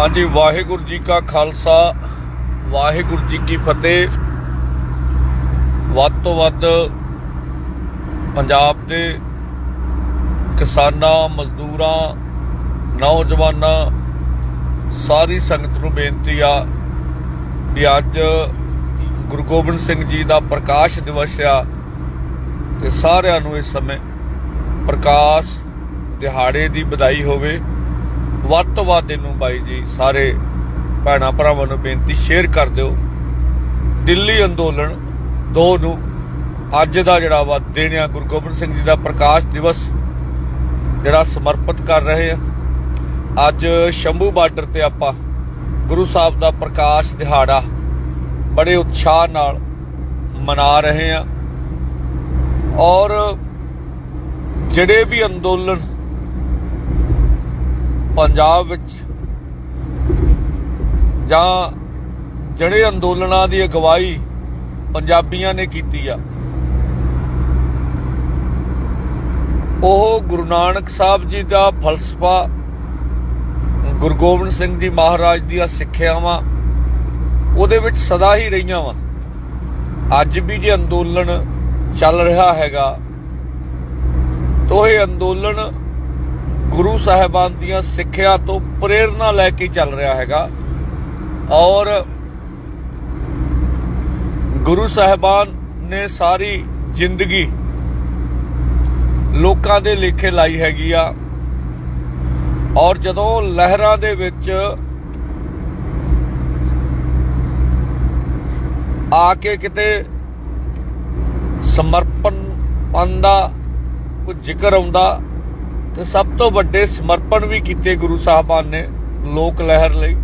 ਹਾਂਜੀ, ਵਾਹਿਗੁਰੂ ਜੀ ਕਾ ਖਾਲਸਾ, ਵਾਹਿਗੁਰੂ ਜੀ ਕੀ ਫਤਿਹ। ਵੱਧ ਤੋਂ ਵੱਧ ਪੰਜਾਬ ਦੇ ਕਿਸਾਨਾਂ, ਮਜ਼ਦੂਰਾਂ, ਨੌਜਵਾਨਾਂ, ਸਾਰੀ ਸੰਗਤ ਨੂੰ ਬੇਨਤੀ ਆ ਵੀ ਅੱਜ ਗੁਰੂ ਗੋਬਿੰਦ ਸਿੰਘ ਜੀ ਦਾ ਪ੍ਰਕਾਸ਼ ਦਿਵਸ ਆ ਤੇ ਸਾਰਿਆਂ ਨੂੰ ਇਸ ਸਮੇਂ ਪ੍ਰਕਾਸ਼ ਦਿਹਾੜੇ ਦੀ ਵਧਾਈ ਹੋਵੇ। ਵੱਧ ਤੋਂ ਵੱਧ ਇਹਨੂੰ ਬਾਈ ਜੀ ਸਾਰੇ ਭੈਣਾਂ ਭਰਾਵਾਂ ਨੂੰ ਬੇਨਤੀ ਸ਼ੇਅਰ ਕਰ ਦਿਓ। ਦਿੱਲੀ ਅੰਦੋਲਨ 2 ਨੂੰ ਅੱਜ ਦਾ ਜਿਹੜਾ ਵਾ ਦਿਨ ਆ, ਗੁਰੂ ਗੋਬਿੰਦ ਸਿੰਘ ਜੀ ਦਾ ਪ੍ਰਕਾਸ਼ ਦਿਵਸ ਜਿਹੜਾ ਸਮਰਪਿਤ ਕਰ ਰਹੇ ਆ। ਅੱਜ ਸ਼ੰਭੂ ਬਾਰਡਰ ਤੇ ਆਪਾਂ ਗੁਰੂ ਸਾਹਿਬ ਦਾ ਪ੍ਰਕਾਸ਼ ਦਿਹਾੜਾ ਬੜੇ ਉਤਸ਼ਾਹ ਨਾਲ ਮਨਾ ਰਹੇ ਆ। ਔਰ ਜਿਹੜੇ ਵੀ ਅੰਦੋਲਨ ਪੰਜਾਬ ਵਿੱਚ ਜਾਂ ਜਿਹੜੇ ਅੰਦੋਲਨਾਂ ਦੀ ਅਗਵਾਈ ਪੰਜਾਬੀਆਂ ਨੇ ਕੀਤੀ ਆ। ਉਹ ਗੁਰੂ ਨਾਨਕ ਸਾਹਿਬ ਜੀ ਦਾ ਫਲਸਫਾ, ਗੁਰੂ ਗੋਬਿੰਦ ਸਿੰਘ ਜੀ ਮਹਾਰਾਜ ਦੀਆਂ ਸਿੱਖਿਆਵਾਂ, ਉਹਦੇ ਵਿੱਚ ਸਦਾ ਹੀ ਰਹੀਆਂ ਵਾ। ਅੱਜ ਵੀ ਜੇ ਅੰਦੋਲਨ ਚੱਲ ਰਿਹਾ ਹੈਗਾ, ਤਾਂ ਇਹ ਅੰਦੋਲਨ ਗੁਰੂ ਸਾਹਿਬਾਨ ਦੀਆਂ ਸਿੱਖਿਆ ਤੋਂ ਪ੍ਰੇਰਣਾ ਲੈ ਕੇ ਚੱਲ ਰਿਹਾ ਹੈਗਾ। ਔਰ ਗੁਰੂ ਸਾਹਿਬਾਨ ਨੇ ਸਾਰੀ ਜ਼ਿੰਦਗੀ ਲੋਕਾਂ ਦੇ ਲੇਖੇ ਲਾਈ ਹੈਗੀ ਆ। ਔਰ ਜਦੋਂ ਲਹਿਰਾਂ ਦੇ ਵਿੱਚ ਆ ਕੇ ਕਿਤੇ ਸਮਰਪਣ ਪਨ ਦਾ ਕੋਈ ਜ਼ਿਕਰ ਆਉਂਦਾ ਤੇ ਸਭ ਤੋਂ ਵੱਡੇ ਸਮਰਪਣ ਵੀ ਕੀਤੇ ਗੁਰੂ ਸਾਹਿਬਾਨ ਨੇ ਲੋਕ ਲਹਿਰ ਲਈ,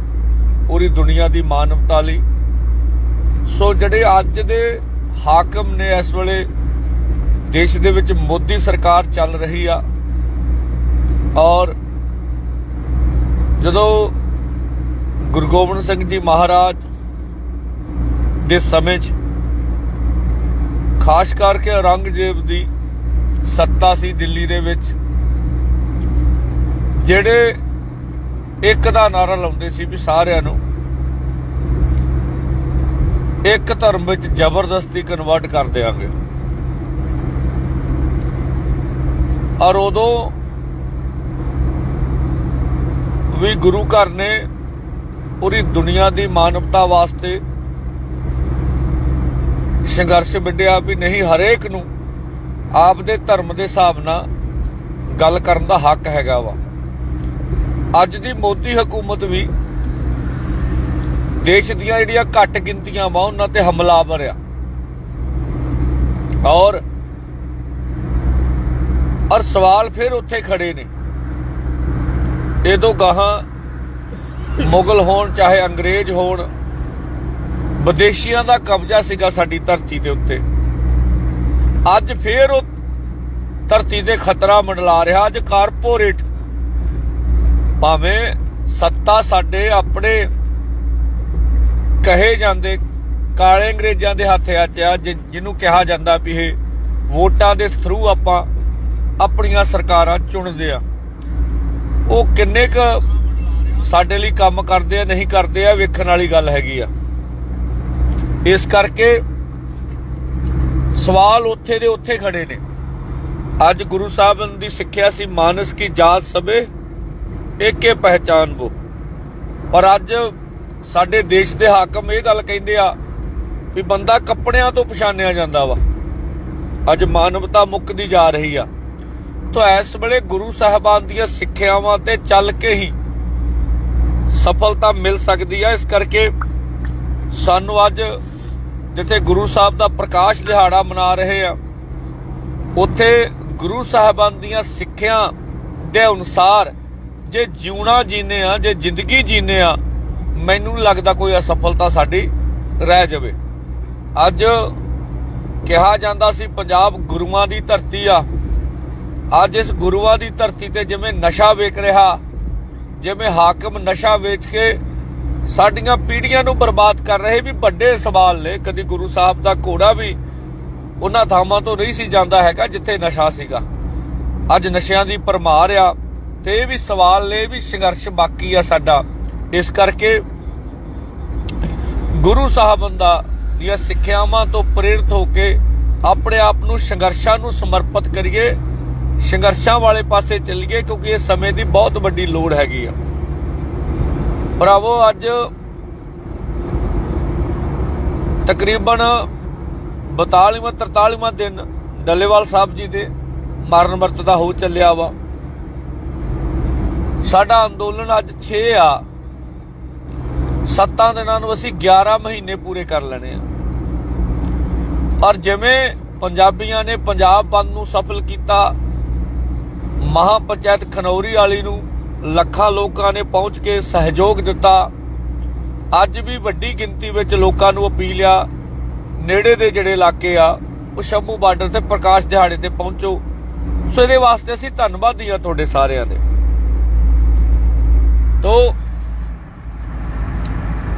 ਪੂਰੀ ਦੁਨੀਆ ਦੀ ਮਾਨਵਤਾ ਲਈ। ਸੋ ਜਿਹੜੇ ਅੱਜ ਦੇ ਹਾਕਮ ਨੇ ਇਸ ਵੇਲੇ ਦੇਸ਼ ਦੇ ਵਿੱਚ ਮੋਦੀ ਸਰਕਾਰ ਚੱਲ ਰਹੀ ਆ, ਔਰ ਜਦੋਂ ਗੁਰੂ ਗੋਬਿੰਦ ਸਿੰਘ ਜੀ ਮਹਾਰਾਜ ਦੇ ਸਮੇਂ 'ਚ ਖਾਸ ਕਰਕੇ ਔਰੰਗਜ਼ੇਬ ਦੀ ਸੱਤਾ ਸੀ ਦਿੱਲੀ ਦੇ ਵਿੱਚ ਜਿਹੜੇ ਇੱਕ ਦਾ ਨਾਰਾ ਲਾਉਂਦੇ ਸੀ ਵੀ ਸਾਰਿਆਂ ਨੂੰ, ਇੱਕ ਧਰਮ ਵਿੱਚ ਜ਼ਬਰਦਸਤੀ ਕਨਵਰਟ ਕਰ ਦੇਵਾਂਗੇ ਔਰ ਉਦੋਂ ਵੀ ਗੁਰੂ ਘਰ ਨੇ ਪੂਰੀ ਦੁਨੀਆ ਦੀ ਮਾਨਵਤਾ ਵਾਸਤੇ ਸੰਘਰਸ਼ ਵਿੱਢਿਆ ਵੀ ਨਹੀਂ, ਹਰੇਕ ਨੂੰ ਆਪਦੇ ਧਰਮ ਦੇ ਹਿਸਾਬ ਨਾਲ ਗੱਲ ਕਰਨ ਦਾ ਹੱਕ ਹੈਗਾ ਵਾ। ਅੱਜ ਦੀ ਮੋਦੀ ਹਕੂਮਤ ਵੀ ਦੇਸ਼ ਦੀਆਂ ਜਿਹੜੀਆਂ ਘੱਟ ਗਿਣਤੀਆਂ ਵਾ, ਉਹਨਾਂ ਤੇ ਹਮਲਾ ਆ ਔਰ ਔਰ ਸਵਾਲ ਫਿਰ ਉੱਥੇ ਖੜੇ ਨੇ। ਇਹ ਤੋਂ ਗਾਹਾਂ ਮੁਗਲ ਹੋਣ, ਚਾਹੇ ਅੰਗਰੇਜ਼ ਹੋਣ, ਵਿਦੇਸ਼ੀਆਂ ਦਾ ਕਬਜ਼ਾ ਸੀਗਾ ਸਾਡੀ ਧਰਤੀ ਦੇ ਉੱਤੇ। ਅੱਜ ਫੇਰ ਉਹ ਧਰਤੀ ਦੇ ਖਤਰਾ ਮੰਡਲਾ ਰਿਹਾ, ਅੱਜ ਕਾਰਪੋਰੇਟ ਭਾਵੇਂ ਸੱਤਾ ਸਾਡੇ ਆਪਣੇ ਕਹੇ ਜਾਂਦੇ, ਕਾਲੇ ਅੰਗਰੇਜ਼ਾਂ ਦੇ ਹੱਥ ਆ ਚ ਆ ਜਿਹਨੂੰ ਕਿਹਾ ਜਾਂਦਾ ਵੀ ਇਹ ਵੋਟਾਂ ਦੇ ਥਰੂ ਆਪਾਂ ਆਪਣੀਆਂ ਸਰਕਾਰਾਂ ਚੁਣਦੇ ਆ। ਉਹ ਕਿੰਨੇ ਕ ਸਾਡੇ ਲਈ ਕੰਮ ਕਰਦੇ ਆ, ਨਹੀਂ ਕਰਦੇ ਆ, ਵੇਖਣ ਵਾਲੀ ਗੱਲ ਹੈਗੀ ਆ। ਇਸ ਕਰਕੇ ਸਵਾਲ ਉੱਥੇ ਦੇ ਉੱਥੇ ਖੜੇ ਨੇ। ਅੱਜ ਗੁਰੂ ਸਾਹਿਬ ਦੀ ਸਿੱਖਿਆ ਸੀ ਮਾਨਸ ਕੀ ਜਾਤ ਸਭੇ ਏਕੇ ਪਹਿਚਾਨ ਵੋ। ਪਰ ਅੱਜ ਸਾਡੇ ਦੇਸ਼ ਦੇ ਹਾਕਮ ਇਹ ਗੱਲ ਕਹਿੰਦੇ ਆ ਵੀ ਬੰਦਾ ਕੱਪੜਿਆਂ ਤੋਂ ਪਛਾਣਿਆ ਜਾਂਦਾ ਵਾ। ਅੱਜ ਮਾਨਵਤਾ ਮੁੱਕਦੀ ਜਾ ਰਹੀ ਆ। ਤਾਂ ਇਸ ਵੇਲੇ ਗੁਰੂ ਸਾਹਿਬਾਨ ਦੀਆਂ ਸਿੱਖਿਆਵਾਂ ਤੇ ਚੱਲ ਕੇ ਹੀ ਸਫਲਤਾ ਮਿਲ ਸਕਦੀ ਆ। ਇਸ ਕਰਕੇ ਸਾਨੂੰ ਅੱਜ ਜਿੱਥੇ ਗੁਰੂ ਸਾਹਿਬ ਦਾ ਪ੍ਰਕਾਸ਼ ਦਿਹਾੜਾ ਮਨਾ ਰਹੇ ਆ, ਉੱਥੇ ਗੁਰੂ ਸਾਹਿਬਾਨ ਦੀਆਂ ਸਿੱਖਿਆ ਦੇ ਅਨੁਸਾਰ ਜੇ ਜਿਉਣਾ ਜੀਨੇ ਆ, ਜੇ ਜ਼ਿੰਦਗੀ ਜੀਨੇ ਆ, ਮੈਨੂੰ ਨੀ ਲੱਗਦਾ ਕੋਈ ਅਸਫਲਤਾ ਸਾਡੀ ਰਹਿ ਜਾਵੇ। ਅੱਜ ਕਿਹਾ ਜਾਂਦਾ ਸੀ, ਪੰਜਾਬ ਗੁਰੂਆਂ ਦੀ ਧਰਤੀ ਆ। ਅੱਜ ਇਸ ਗੁਰੂਆਂ ਦੀ ਧਰਤੀ ਤੇ ਜਿਵੇਂ ਨਸ਼ਾ ਵੇਚ ਰਿਹਾ, ਜਿਵੇਂ ਹਾਕਮ ਨਸ਼ਾ ਵੇਚ ਕੇ ਸਾਡੀਆਂ ਪੀੜ੍ਹੀਆਂ ਨੂੰ ਬਰਬਾਦ ਕਰ ਰਹੇ ਵੀ ਵੱਡੇ ਸਵਾਲ ਨੇ। ਕਦੀ ਗੁਰੂ ਸਾਹਿਬ ਦਾ ਘੋੜਾ ਵੀ ਉਹਨਾਂ ਥਾਵਾਂ ਤੋਂ ਨਹੀਂ ਸੀ ਜਾਂਦਾ ਹੈਗਾ ਜਿੱਥੇ ਨਸ਼ਾ ਸੀਗਾ। ਅੱਜ ਨਸ਼ਿਆਂ ਦੀ ਪਰਮਾਰ ਆ। ਤੇ ਇਹ ਵੀ ਸਵਾਲ ਨੇ, ਇਹ ਵੀ ਸੰਘਰਸ਼ ਬਾਕੀ ਆ ਸਾਡਾ। ਇਸ ਕਰਕੇ ਗੁਰੂ ਸਾਹਿਬ ਦਾ ਦੀਆਂ ਸਿੱਖਿਆਵਾਂ ਤੋਂ ਪ੍ਰੇਰਿਤ ਹੋ ਕੇ ਆਪਣੇ ਆਪ ਨੂੰ ਸੰਘਰਸ਼ਾਂ ਨੂੰ ਸਮਰਪਿਤ ਕਰੀਏ, ਸੰਘਰਸ਼ਾਂ ਵਾਲੇ ਪਾਸੇ ਚੱਲੀਏ, ਕਿਉਂਕਿ ਇਹ ਸਮੇਂ ਦੀ ਬਹੁਤ ਵੱਡੀ ਲੋੜ ਹੈਗੀ ਆ। ਭਰਾਵੋ, ਅੱਜ ਤਕਰੀਬਨ 42ਵਾਂ 43ਵਾਂ ਦਿਨ ਡੱਲੇਵਾਲ ਸਾਹਿਬ ਜੀ ਦੇ ਮਰਨ ਵਰਤ ਦਾ ਹੋ ਚੱਲਿਆ ਵਾ। ਸਾਡਾ ਅੰਦੋਲਨ ਅੱਜ 6 ਆ। ਸੱਤਾਂ ਦਿਨਾਂ ਨੂੰ ਅਸੀਂ 11 ਮਹੀਨੇ ਪੂਰੇ ਕਰ ਲੈਣੇ ਆ। ਔਰ ਜਿਵੇਂ ਪੰਜਾਬੀਆਂ ਨੇ ਪੰਜਾਬ ਬੰਦ ਨੂੰ ਸਫਲ ਕੀਤਾ ਮਹਾ ਪੰਚਾਇਤ ਖਨੌਰੀ ਵਾਲੀ ਨੂੰ ਲੱਖਾਂ ਲੋਕਾਂ ਨੇ ਪਹੁੰਚ ਕੇ ਸਹਿਯੋਗ ਦਿੱਤਾ, ਅੱਜ ਵੀ ਵੱਡੀ ਗਿਣਤੀ ਵਿੱਚ ਲੋਕਾਂ ਨੂੰ ਅਪੀਲ ਆ, ਨੇੜੇ ਦੇ ਜਿਹੜੇ ਇਲਾਕੇ ਆ, ਉਹ ਸ਼ੰਭੂ ਬਾਰਡਰ ਤੇ ਪ੍ਰਕਾਸ਼ ਦਿਹਾੜੇ ਤੇ ਪਹੁੰਚੋ। ਸੋ ਇਹਦੇ ਵਾਸਤੇ ਅਸੀਂ ਧੰਨਵਾਦੀ ਆ ਤੁਹਾਡੇ ਸਾਰਿਆਂ ਦੇ। ਤੋ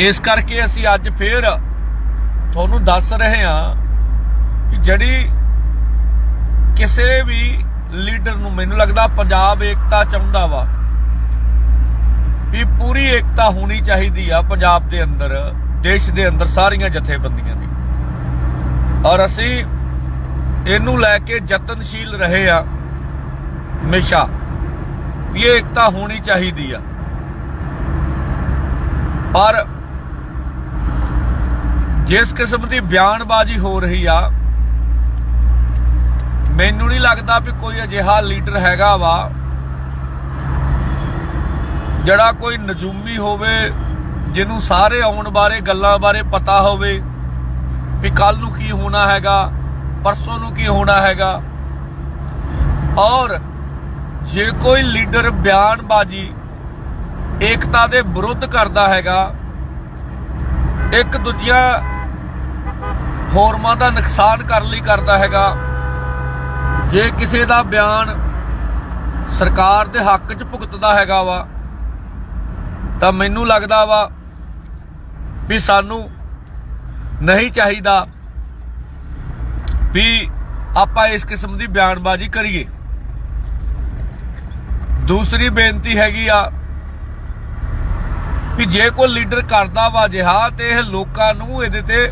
ਇਸ ਕਰਕੇ ਅਸੀਂ ਅੱਜ ਫੇਰ ਤੁਹਾਨੂੰ ਦੱਸ ਰਹੇ ਹਾਂ ਕਿ ਜਿਹੜੀ ਕਿਸੇ ਵੀ ਲੀਡਰ ਨੂੰ ਮੈਨੂੰ ਲੱਗਦਾ ਪੰਜਾਬ ਏਕਤਾ ਚਾਹੁੰਦਾ ਵਾ, ਵੀ ਪੂਰੀ ਏਕਤਾ ਹੋਣੀ ਚਾਹੀਦੀ ਆ ਪੰਜਾਬ ਦੇ ਅੰਦਰ, ਦੇਸ਼ ਦੇ ਅੰਦਰ ਸਾਰੀਆਂ ਜਥੇਬੰਦੀਆਂ ਦੀ। ਔਰ ਅਸੀਂ ਇਹਨੂੰ ਲੈ ਕੇ ਯਤਨਸ਼ੀਲ ਰਹੇ ਆ ਹਮੇਸ਼ਾ, ਵੀ ਇਹ ਏਕਤਾ ਹੋਣੀ ਚਾਹੀਦੀ ਆ। ਪਰ ਜਿਸ ਕਿਸਮ ਦੀ ਬਿਆਨਬਾਜ਼ੀ ਹੋ ਰਹੀ ਆ, ਮੈਨੂੰ ਨਹੀਂ ਲੱਗਦਾ ਵੀ ਕੋਈ ਅਜਿਹਾ ਲੀਡਰ ਹੈਗਾ ਵਾ, ਜਿਹੜਾ ਕੋਈ ਨਜੂਮੀ ਹੋਵੇ, ਜਿਹਨੂੰ ਸਾਰੇ ਆਉਣ ਬਾਰੇ, ਗੱਲਾਂ ਬਾਰੇ ਪਤਾ ਹੋਵੇ ਵੀ ਕੱਲ ਨੂੰ ਕੀ ਹੋਣਾ ਹੈਗਾ, ਪਰਸੋਂ ਨੂੰ ਕੀ ਹੋਣਾ ਹੈਗਾ। ਔਰ ਜੇ ਕੋਈ ਲੀਡਰ ਬਿਆਨਬਾਜ਼ੀ ਏਕਤਾ ਦੇ ਵਿਰੁੱਧ ਕਰਦਾ ਹੈਗਾ। ਇੱਕ ਦੂਜਿਆਂ ਹੋਰਮਾਂ ਦਾ ਨੁਕਸਾਨ ਕਰਨ ਲਈ ਕਰਦਾ ਹੈਗਾ। ਜੇ ਕਿਸੇ ਦਾ ਬਿਆਨ ਸਰਕਾਰ ਦੇ ਹੱਕ 'ਚ ਭੁਗਤਦਾ ਹੈਗਾ ਵਾ, ਤਾਂ ਮੈਨੂੰ ਲੱਗਦਾ ਵਾ ਵੀ ਸਾਨੂੰ ਨਹੀਂ ਚਾਹੀਦਾ ਵੀ ਆਪਾਂ ਇਸ ਕਿਸਮ ਦੀ ਬਿਆਨਬਾਜ਼ੀ ਕਰੀਏ। ਦੂਸਰੀ ਬੇਨਤੀ ਹੈਗੀ ਆ ਵੀ ਜੇ ਕੋਈ ਲੀਡਰ ਕਰਦਾ ਵਾ ਜਿਹਾ ਤੇ ਇਹ ਲੋਕਾਂ ਨੂੰ ਇਹਦੇ ਤੇ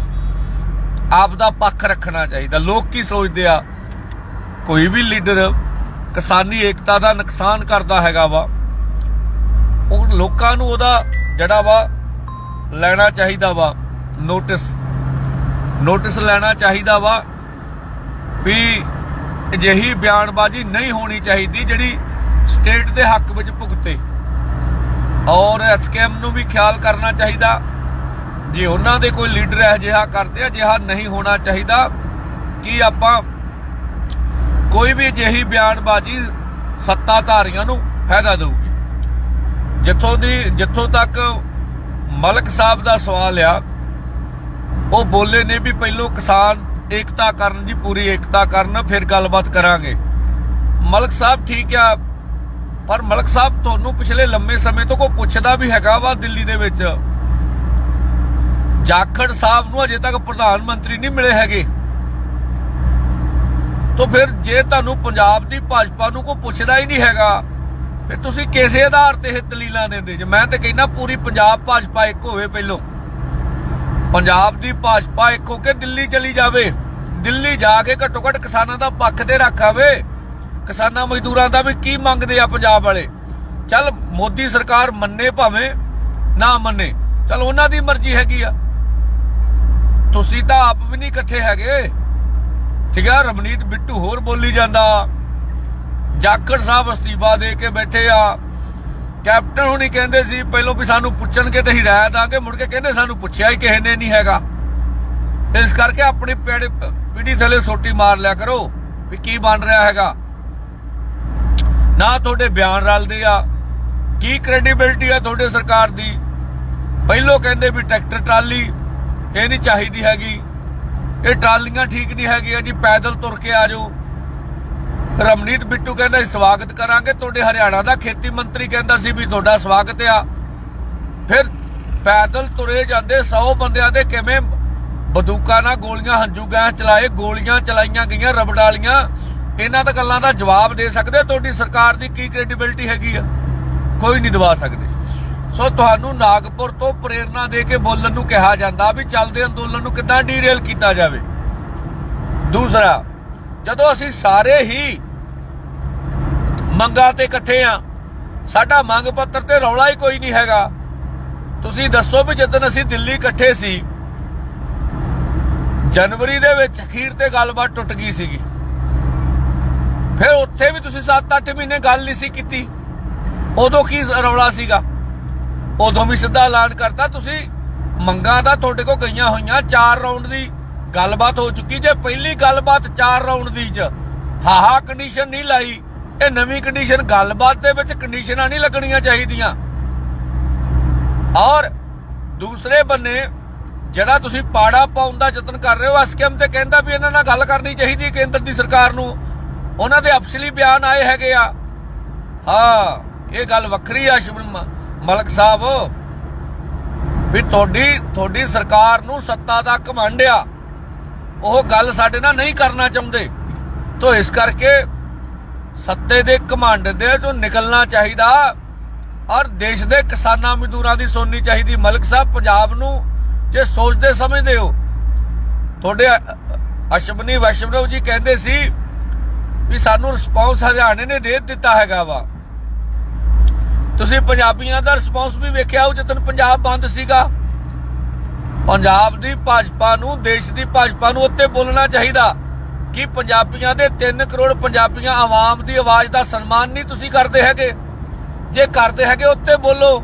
ਆਪ ਦਾ ਪੱਖ ਰੱਖਣਾ ਚਾਹੀਦਾ। ਲੋਕ ਕੀ ਸੋਚਦੇ ਆ? ਕੋਈ ਵੀ ਲੀਡਰ ਕਿਸਾਨੀ ਏਕਤਾ ਦਾ ਨੁਕਸਾਨ ਕਰਦਾ ਹੈਗਾ ਵਾ, ਉਹ ਲੋਕਾਂ ਨੂੰ ਉਹਦਾ ਜਿਹੜਾ ਵਾ ਲੈਣਾ ਚਾਹੀਦਾ ਵਾ ਨੋਟਿਸ। ਨੋਟਿਸ ਲੈਣਾ ਚਾਹੀਦਾ ਵਾ ਵੀ ਅਜਿਹੀ ਬਿਆਨਬਾਜ਼ੀ ਨਹੀਂ ਹੋਣੀ ਚਾਹੀਦੀ ਜਿਹੜੀ ਸਟੇਟ ਦੇ ਹੱਕ ਵਿੱਚ ਭੁਗਤੇ। ਔਰ ਐਸਕੇਐਮ ਨੂੰ ਵੀ ਖਿਆਲ ਕਰਨਾ ਚਾਹੀਦਾ। ਜੇ ਉਹਨਾਂ ਦੇ ਕੋਈ ਲੀਡਰ ਹੈ ਜਿਹਾ ਕਰਦੇ ਆ ਜਿਹਾ ਨਹੀਂ ਹੋਣਾ ਚਾਹੀਦਾ ਕਿ ਆਪਾਂ ਕੋਈ ਵੀ ਅਜਿਹੀ ਬਿਆਨਬਾਜ਼ੀ ਸੱਤਾਧਾਰੀਆਂ ਨੂੰ ਫਾਇਦਾ ਦੇਊਗੀ। ਜਿੱਥੋਂ ਦੀ, ਜਿੱਥੋਂ ਤੱਕ ਮਲਕ ਸਾਹਿਬ ਦਾ ਸਵਾਲ ਆ, ਉਹ ਬੋਲੇ ਨੇ ਵੀ ਪਹਿਲੋਂ ਕਿਸਾਨ ਏਕਤਾ ਕਰਨ ਦੀ ਪੂਰੀ ਏਕਤਾ ਕਰਨ, ਫਿਰ ਗੱਲਬਾਤ ਕਰਾਂਗੇ। ਮਲਕ ਸਾਹਿਬ ਠੀਕ ਆ ਪਰ ਮਲਕ ਸਾਹਿਬ, ਤੁਹਾਨੂੰ ਪਿਛਲੇ ਲੰਮੇ ਸਮੇਂ ਤੋਂ ਕੋਈ ਪੁੱਛਦਾ ਵੀ ਹੈਗਾ ਵਾ ਦਿੱਲੀ ਦੇ ਵਿੱਚ? ਜਾਖੜ ਸਾਹਿਬ ਨੂੰ ਅਜੇ ਤੱਕ ਪ੍ਰਧਾਨ ਮੰਤਰੀ ਨਹੀਂ ਮਿਲੇ ਹੈਗੇ। ਤਾਂ ਫਿਰ ਜੇ ਤੁਹਾਨੂੰ ਪੰਜਾਬ ਦੀ ਭਾਜਪਾ ਨੂੰ ਕੋਈ ਪੁੱਛਦਾ ਹੀ ਨਹੀਂ ਹੈਗਾ, ਫਿਰ ਤੁਸੀਂ ਕਿਸੇ ਆਧਾਰ ਤੇ ਇਹ ਦਲੀਲਾਂ ਦਿੰਦੇ ਜੇ ਮੈਂ ਤੇ ਕਹਿੰਦਾ ਪੂਰੀ ਪੰਜਾਬ ਭਾਜਪਾ ਇੱਕ ਹੋਵੇ ਪਹਿਲੋਂ। ਪੰਜਾਬ ਦੀ ਭਾਜਪਾ ਇੱਕ ਹੋ ਕੇ ਦਿੱਲੀ ਚਲੀ ਜਾਵੇ। ਦਿੱਲੀ ਜਾ ਕੇ ਘੱਟੋ ਘੱਟ ਕਿਸਾਨਾਂ ਦਾ ਪੱਖ ਤੇ ਰੱਖਾਵੇ ਕਿਸਾਨਾਂ ਮਜ਼ਦੂਰਾਂ ਦਾ ਵੀ ਕੀ ਮੰਗਦੇ ਆ ਪੰਜਾਬ ਵਾਲੇ? ਚੱਲ ਮੋਦੀ ਸਰਕਾਰ ਮੰਨੇ ਭਾਵੇਂ, ਨਾ ਮੰਨੇ। ਚੱਲ ਉਹਨਾਂ ਦੀ ਮਰਜ਼ੀ ਹੈਗੀ ਆ। ਤੁਸੀਂ ਤਾਂ ਆਪ ਵੀ ਨਹੀਂ ਇਕੱਠੇ ਹੈਗੇ। ਠੀਕ ਆ ਰਮਨੀਤ ਬਿੱਟੂ ਹੋਰ ਬੋਲੀ ਜਾਂਦਾ। ਜਾਖੜ ਸਾਹਿਬ ਅਸਤੀਫਾ ਦੇ ਕੇ ਬੈਠੇ ਆ। ਕੈਪਟਨ ਹੁਣੀ ਕਹਿੰਦੇ ਸੀ, ਪਹਿਲੋਂ ਵੀ ਸਾਨੂੰ ਪੁੱਛਣਗੇ ਤੇ ਹੀ ਆ ਕੇ ਮੁੜ ਕੇ ਕਹਿੰਦੇ, ਸਾਨੂੰ ਪੁੱਛਿਆ ਹੀ ਕਿਸੇ ਨੇ ਨਹੀਂ ਹੈਗਾ। ਇਸ ਕਰਕੇ ਆਪਣੀ ਪੇੜ ਪੀੜੀ ਥੱਲੇ ਸੋਟੀ ਮਾਰ ਲਿਆ ਕਰੋ ਵੀ ਕੀ ਬਣ ਰਿਹਾ ਹੈਗਾ। ਨਾ ਤੁਹਾਡੇ ਬਿਆਨ ਰਲਦੇ ਆ, ਕੀ ਕ੍ਰੈਡੀਬਿਲਟੀ ਆ ਤੁਹਾਡੇ ਸਰਕਾਰ ਦੀ? ਪਹਿਲੋਂ ਕਹਿੰਦੇ ਵੀ ਟਰੈਕਟਰ ਟਰਾਲੀ, ਇਹ ਨਹੀਂ ਚਾਹੀਦੀ ਹੈਗੀ। ਇਹ ਟਰਾਲੀਆਂ ਠੀਕ ਨਹੀਂ ਹੈਗੀਆਂ ਜੀ, ਪੈਦਲ ਤੁਰ ਕੇ ਆ ਜਾਓ। ਰਮਨੀਤ ਬਿੱਟੂ ਕਹਿੰਦਾ ਸਵਾਗਤ ਕਰਾਂਗੇ। ਤੁਹਾਡੇ ਹਰਿਆਣਾ ਦਾ ਖੇਤੀ ਮੰਤਰੀ ਕਹਿੰਦਾ ਸੀ ਵੀ ਤੁਹਾਡਾ ਸਵਾਗਤ ਆ। ਫਿਰ ਪੈਦਲ ਤੁਰੇ ਜਾਂਦੇ 100 ਬੰਦਿਆਂ ਦੇ ਕਿਵੇਂ ਬੰਦੂਕਾਂ ਨਾਲ ਗੋਲੀਆਂ ਹੰਝੂ ਗੈਸ ਚਲਾਏ, ਗੋਲੀਆਂ ਚਲਾਈਆਂ ਗਈਆਂ, ਰਬੜ ਵਾਲੀਆਂ। ਇਹਨਾਂ ਤਾਂ ਗੱਲਾਂ ਦਾ ਜਵਾਬ ਦੇ ਸਕਦੇ ਤੁਹਾਡੀ ਸਰਕਾਰ ਦੀ ਕੀ ਕ੍ਰੈਡੀਬਿਲਟੀ ਹੈਗੀ ਆ? ਕੋਈ ਨਹੀਂ ਦਵਾ ਸਕਦੇ। ਸੋ ਤੁਹਾਨੂੰ ਨਾਗਪੁਰ ਤੋਂ ਪ੍ਰੇਰਣਾ ਦੇ ਕੇ ਬੋਲਣ ਨੂੰ ਕਿਹਾ ਜਾਂਦਾ ਵੀ ਚੱਲਦੇ ਅੰਦੋਲਨ ਨੂੰ ਕਿੱਦਾਂ ਡੀਰੇਲ ਕੀਤਾ ਜਾਵੇ। ਦੂਸਰਾ, ਜਦੋਂ ਅਸੀਂ ਸਾਰੇ ਹੀ ਮੰਗਾਂ ਤੇ ਇਕੱਠੇ ਆ, ਸਾਡਾ ਮੰਗ ਪੱਤਰ ਤੇ ਰੌਲਾ ਹੀ ਕੋਈ ਨਹੀਂ ਹੈਗਾ। ਤੁਸੀਂ ਦੱਸੋ ਵੀ ਜਦੋਂ ਅਸੀਂ ਦਿੱਲੀ ਇਕੱਠੇ ਸੀ, ਜਨਵਰੀ ਦੇ ਵਿੱਚ ਅਖੀਰ ਤੇ ਗੱਲਬਾਤ ਟੁੱਟ ਗਈ ਸੀਗੀ। ਫਿਰ ਉੱਥੇ ਵੀ ਤੁਸੀਂ 7-8 ਮਹੀਨੇ ਗੱਲ ਨਹੀਂ ਸੀ ਕੀਤੀ। ਉਦੋਂ ਕੀ ਰੌਲਾ ਸੀਗਾ? ਉਦੋਂ ਵੀ ਸਿੱਧਾ ਐਲਾਨ ਕਰਤਾ, ਤੁਸੀਂ ਮੰਗਾਂ ਤਾਂ ਤੁਹਾਡੇ ਕੋਲ ਗਈਆਂ ਹੋਈਆਂ 4 ਰਾਉਂਡ ਦੀ ਗੱਲਬਾਤ ਹੋ ਚੁੱਕੀ ਜੇ, ਪਹਿਲੀ ਗੱਲਬਾਤ 4 ਰਾਉਂਡ ਦੀ ਚ। ਹਾਹਾ ਕੰਡੀਸ਼ਨ ਨਹੀਂ ਲਾਈ। ਇਹ ਨਵੀਂ ਕੰਡੀਸ਼ਨ ਗੱਲਬਾਤ ਦੇ ਵਿੱਚ ਕੰਡੀਸ਼ਨਾਂ ਨਹੀਂ ਲੱਗਣੀਆਂ ਚਾਹੀਦੀਆਂ। ਔਰ ਦੂਸਰੇ ਬੰਨੇ, ਜਿਹੜਾ ਤੁਸੀਂ ਪਾੜਾ ਪਾਉਣ ਦਾ ਯਤਨ ਕਰ ਰਹੇ ਹੋ ਐਸਕੇਐਮ ਤੇ ਕਹਿੰਦਾ ਵੀ ਇਹਨਾਂ ਨਾਲ ਗੱਲ ਕਰਨੀ ਚਾਹੀਦੀ ਕੇਂਦਰ ਦੀ ਸਰਕਾਰ ਨੂੰ। ਉਹਨਾਂ ਦੇ ਅਫਸਲੀ ਬਿਆਨ ਆਏ ਹੈਗੇ ਆ। ਹਾਂ, ਇਹ ਗੱਲ ਵੱਖਰੀ ਆ ਸ਼ਿਵਨ ਮ- ਮਲਕ ਸਾਹਿਬ। ਵੀ ਤੁਹਾਡੀ ਤੁਹਾਡੀ ਸਰਕਾਰ ਨੂੰ ਸੱਤਾ ਦਾ ਘਮੰਡ ਆ। ਉਹ ਗੱਲ ਸਾਡੇ ਨਾਲ ਨਹੀਂ ਕਰਨਾ ਚਾਹੁੰਦੇ। ਤੋਂ ਇਸ ਕਰਕੇ ਸੱਤੇ ਦੇ ਘਮੰਡ ਦੇ ਜੋ ਨਿਕਲਣਾ ਚਾਹੀਦਾ, ਔਰ ਦੇਸ਼ ਦੇ ਕਿਸਾਨਾਂ ਮਜ਼ਦੂਰਾਂ ਦੀ ਸੁਣਨੀ ਚਾਹੀਦੀ। ਮਲਕ ਸਾਹਿਬ, ਪੰਜਾਬ ਨੂੰ ਜੇ ਸੋਚਦੇ ਸਮਝਦੇ ਹੋ, ਤੁਹਾਡੇ ਅਸ਼ਵਨੀ ਵੈਸ਼ਨਵ ਜੀ ਕਹਿੰਦੇ ਸੀ ਵੀ ਸਾਨੂੰ ਰਿਸਪੌਂਸ ਹਰਿਆਣੇ ਨੇ ਦੇ ਦਿੱਤਾ ਹੈਗਾ ਵਾ। ਤੁਸੀਂ ਪੰਜਾਬੀਆਂ ਦਾ ਰਿਸਪੌਂਸ ਵੀ ਵੇਖਿਆ ਉਹ ਜਦੋਂ ਪੰਜਾਬ ਬੰਦ ਸੀਗਾ। ਪੰਜਾਬ ਦੀ ਭਾਜਪਾ ਨੂੰ, ਦੇਸ਼ ਦੀ ਭਾਜਪਾ ਨੂੰ ਉੱਤੇ ਬੋਲਣਾ ਚਾਹੀਦਾ ਕਿ ਪੰਜਾਬੀਆਂ ਦੇ 3 ਕਰੋੜ ਪੰਜਾਬੀਆਂ ਆਵਾਮ ਦੀ ਆਵਾਜ਼ ਦਾ ਸਨਮਾਨ ਨਹੀਂ ਤੁਸੀਂ ਕਰਦੇ ਹੈਗੇ। ਜੇ ਕਰਦੇ ਹੈਗੇ, ਉੱਤੇ ਬੋਲੋ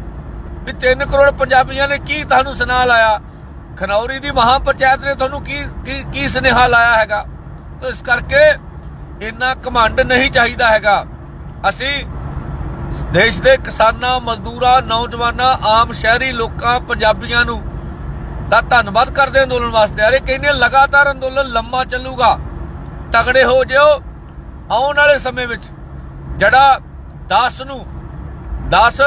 ਵੀ 3 ਕਰੋੜ ਪੰਜਾਬੀਆਂ ਨੇ ਕੀ ਤੁਹਾਨੂੰ ਸੁਨਾ ਲਾਇਆ? ਖਨੌਰੀ ਦੀ ਮਹਾ ਪੰਚਾਇਤ ਨੇ ਤੁਹਾਨੂੰ ਕੀ ਕੀ ਕੀ ਸੁਨੇਹਾ ਲਾਇਆ ਹੈਗਾ? ਤਾਂ ਇਸ ਕਰਕੇ ਇੰਨਾ ਘਮੰਡ ਨਹੀਂ ਚਾਹੀਦਾ ਹੈਗਾ। ਅਸੀਂ ਦੇਸ਼ ਦੇ ਕਿਸਾਨਾਂ, ਮਜ਼ਦੂਰਾਂ, ਨੌਜਵਾਨਾਂ, ਆਮ ਸ਼ਹਿਰੀ ਲੋਕਾਂ, ਪੰਜਾਬੀਆਂ ਨੂੰ ਦਾ ਧੰਨਵਾਦ ਕਰਦੇ ਅੰਦੋਲਨ ਵਾਸਤੇ। ਅਰੇ ਕਹਿੰਦੇ ਲਗਾਤਾਰ ਅੰਦੋਲਨ ਲੰਮਾ ਚੱਲੂਗਾ। ਤਗੜੇ ਹੋ ਜਿਓ। ਆਉਣ ਵਾਲੇ ਸਮੇਂ ਵਿੱਚ ਜਿਹੜਾ 10 ਨੂੰ 10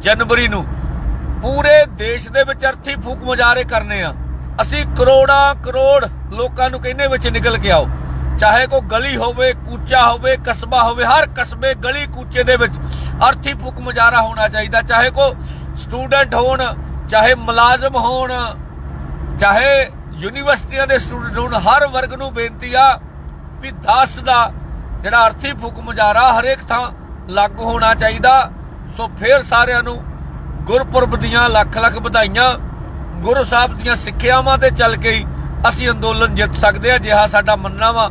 ਜਨਵਰੀ ਨੂੰ ਪੂਰੇ ਦੇਸ਼ ਦੇ ਵਿੱਚ ਅਰਥੀ ਫੂਕ ਮੁਜ਼ਾਹਰੇ ਕਰਨੇ ਆ। ਅਸੀਂ ਕਰੋੜਾਂ ਕਰੋੜ ਲੋਕਾਂ ਨੂੰ ਕਹਿੰਦੇ ਵਿੱਚ ਨਿਕਲ ਕੇ ਆਓ। ਚਾਹੇ ਕੋ ਗਲੀ ਹੋਵੇ, ਕੂਚਾ ਹੋਵੇ, ਕਸਬਾ ਹੋਵੇ, ਹਰ ਕਸਬੇ ਗਲੀ ਕੂਚੇ ਦੇ ਵਿੱਚ ਅਰਥੀ ਫੁਕ ਮੁਜ਼ਾਹਰਾ ਹੋਣਾ ਚਾਹੀਦਾ। ਚਾਹੇ ਕੋ ਸਟੂਡੈਂਟ ਹੋਣ, ਚਾਹੇ ਮੁਲਾਜ਼ਮ ਹੋਣ, ਚਾਹੇ ਯੂਨੀਵਰਸਿਟੀਆਂ ਦੇ ਸਟੂਡੈਂਟ ਹੋਣ, ਹਰ ਵਰਗ ਨੂੰ ਬੇਨਤੀ ਆ ਵੀ 10 ਦਾ ਜਿਹੜਾ ਅਰਥੀ ਫੁਕ ਮੁਜ਼ਾਹਰਾ ਹਰੇਕ ਥਾਂ ਲਾਗੂ ਹੋਣਾ ਚਾਹੀਦਾ। ਸੋ ਫੇਰ ਸਾਰਿਆਂ ਨੂੰ ਗੁਰਪੁਰਬ ਦੀਆਂ ਲੱਖ ਲੱਖ ਵਧਾਈਆਂ, ਗੁਰੂ ਸਾਹਿਬ ਦੀਆਂ ਸਿੱਖਿਆਵਾਂ ਤੇ ਚੱਲ ਕੇ ਅਸੀਂ ਅੰਦੋਲਨ ਜਿੱਤ ਸਕਦੇ ਆ ਜਿਹਾ ਸਾਡਾ ਮੰਨਣਾ ਵਾ।